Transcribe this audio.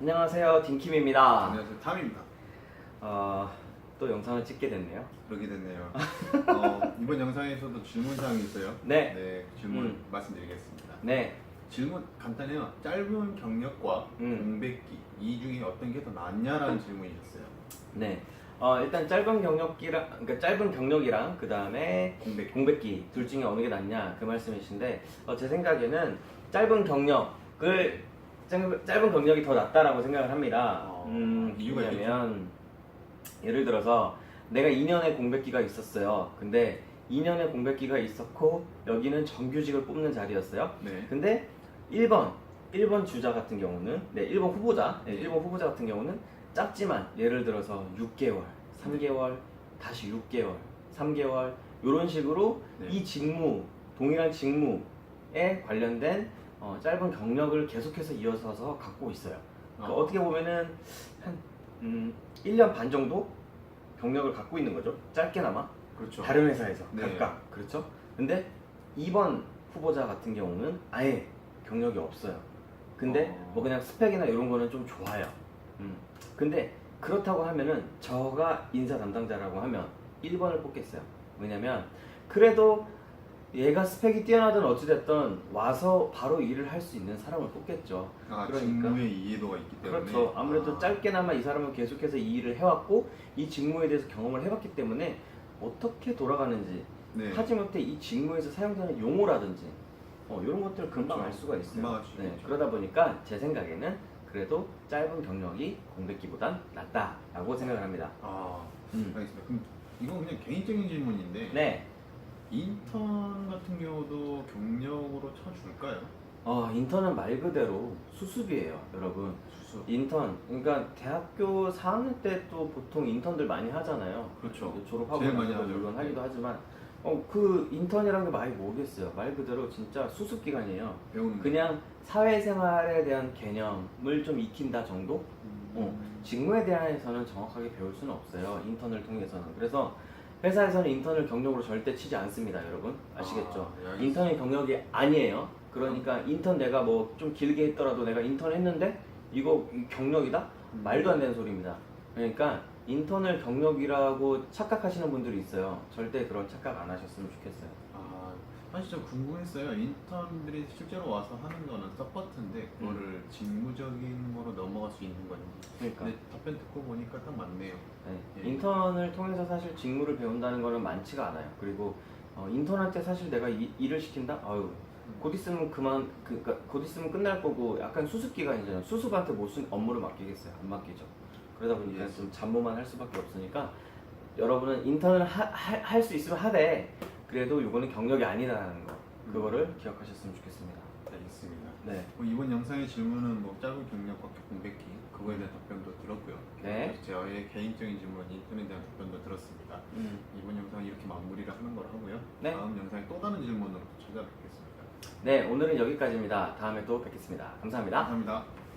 안녕하세요 딘킴입니다. 안녕하세요 탐입니다. 어, 또 영상을 찍게 됐네요. 그러게 됐네요. 어, 이번 영상에서도 질문사항이 있어요. 네. 네, 질문 음. 말씀드리겠습니다. 네, 질문 간단해요. 짧은 경력과 음. 공백기 이 중에 어떤 게 더 낫냐라는 질문이셨어요. 네. 어, 일단 짧은 경력기랑 그러니까 짧은 경력이랑 그 다음에 공백기. 공백기 둘 중에 어느 게 낫냐 그 말씀이신데 어, 제 생각에는 짧은 경력을 짧은, 짧은 경력이 더 낫다라고 생각을 합니다. 어, 음, 이유가 왜냐면 예를 들어서 내가 2년의 공백기가 있었어요. 근데 2년의 공백기가 있었고 여기는 정규직을 뽑는 자리였어요. 네. 근데 1번 1번 주자 같은 경우는 네 1번 후보자 네, 네. 1번 후보자 같은 경우는 짧지만 예를 들어서 6개월 3개월 다시 6개월 3개월 이런 식으로 네. 이 직무 동일한 직무에 관련된 어, 짧은 경력을 계속해서 이어서서 갖고 있어요. 그러니까 어. 어떻게 보면은 한 음, 1년 반 정도 경력을 갖고 있는 거죠. 짧게나마 그렇죠. 다른 회사에서 네. 각각 그렇죠. 근데 2번 후보자 같은 경우는 아예 경력이 없어요. 근데 어. 뭐 그냥 스펙이나 이런 거는 좀 좋아요. 음. 근데 그렇다고 하면은 저가 인사 담당자라고 하면 1번을 뽑겠어요. 왜냐면 그래도 얘가 스펙이 뛰어나든 어찌됐든 와서 바로 일을 할 수 있는 사람을 뽑겠죠. 아, 그러니까. 직무의 이해도가 있기 때문에. 그렇죠. 아무래도 아, 짧게나마 이 사람은 계속해서 이 일을 해왔고 이 직무에 대해서 경험을 해봤기 때문에 어떻게 돌아가는지 네. 하지못해 이 직무에서 사용되는 용어라든지 어, 이런 것들을 금방 그렇죠. 알 수가 있어요. 금방 알수 네. 그러다 보니까 제 생각에는 그래도 짧은 경력이 공백기보단 낫다라고 생각을 합니다. 아, 음. 알겠습니다. 그럼 이건 그냥 개인적인 질문인데 네. 인턴 같은 경우도 경력으로 쳐줄까요? 어, 인턴은 말 그대로 수습이에요, 여러분. 수수. 인턴, 그러니까 대학교 4학년 때 또 보통 인턴들 많이 하잖아요. 그렇죠. 졸업하고 제일 많이 나서 하죠. 물론 하기도 하지만, 어, 그 인턴이라는 게 많이 모르겠어요. 말 그대로 진짜 수습 기간이에요. 배우는 그냥 사회생활에 대한 개념을 좀 익힌다 정도? 음. 어, 직무에 대해서는 정확하게 배울 수는 없어요. 인턴을 통해서는. 그래서 회사에서는 인턴을 경력으로 절대 치지 않습니다, 여러분. 아시겠죠? 아, 네, 알겠습니다. 인턴이 경력이 아니에요. 그러니까 인턴 내가 뭐 좀 길게 했더라도 내가 인턴 했는데 이거 경력이다? 말도 안 되는 소리입니다. 그러니까 인턴을 경력이라고 착각하시는 분들이 있어요. 절대 그런 착각 안 하셨으면 좋겠어요. 아, 사실 좀 궁금했어요. 인턴들이 실제로 와서 하는 거는 서포트인데 그거를 직무적인 거로 넘어갈 수 있는 건지. 그러니까 근데 답변 듣고 보니까 딱 맞네요. 네. 예. 인턴을 통해서 사실 직무를 배운다는 거는 많지가 않아요. 그리고 어, 인턴한테 사실 내가 이- 일을 시킨다? 아유 곧 있으면 그만 그, 그러니까 곧 있으면 끝날 거고 약간 수습 기간이잖아요. 수습한테 무슨 업무를 맡기겠어요? 안 맡기죠. 그러다 보니까 예. 좀 잡무만 할 수밖에 없으니까 여러분은 인턴을 할 수 있으면 하되 그래도 이거는 경력이 아니다라는 거 그거를 기억하셨으면 좋겠습니다. 알겠습니다. 네, 뭐 이번 영상의 질문은 뭐 짧은 경력과 공백기 그거에 대한 답변도 들었고요. 네. 그래서 저의 개인적인 질문은 인턴에 대한 답변도 들었습니다. 음, 이번 영상 이렇게 마무리를 하는 걸 하고요. 네. 다음 영상에 또 다른 질문으로 찾아뵙겠습니다. 네 오늘은 여기까지입니다. 다음에 또 뵙겠습니다. 감사합니다. 감사합니다.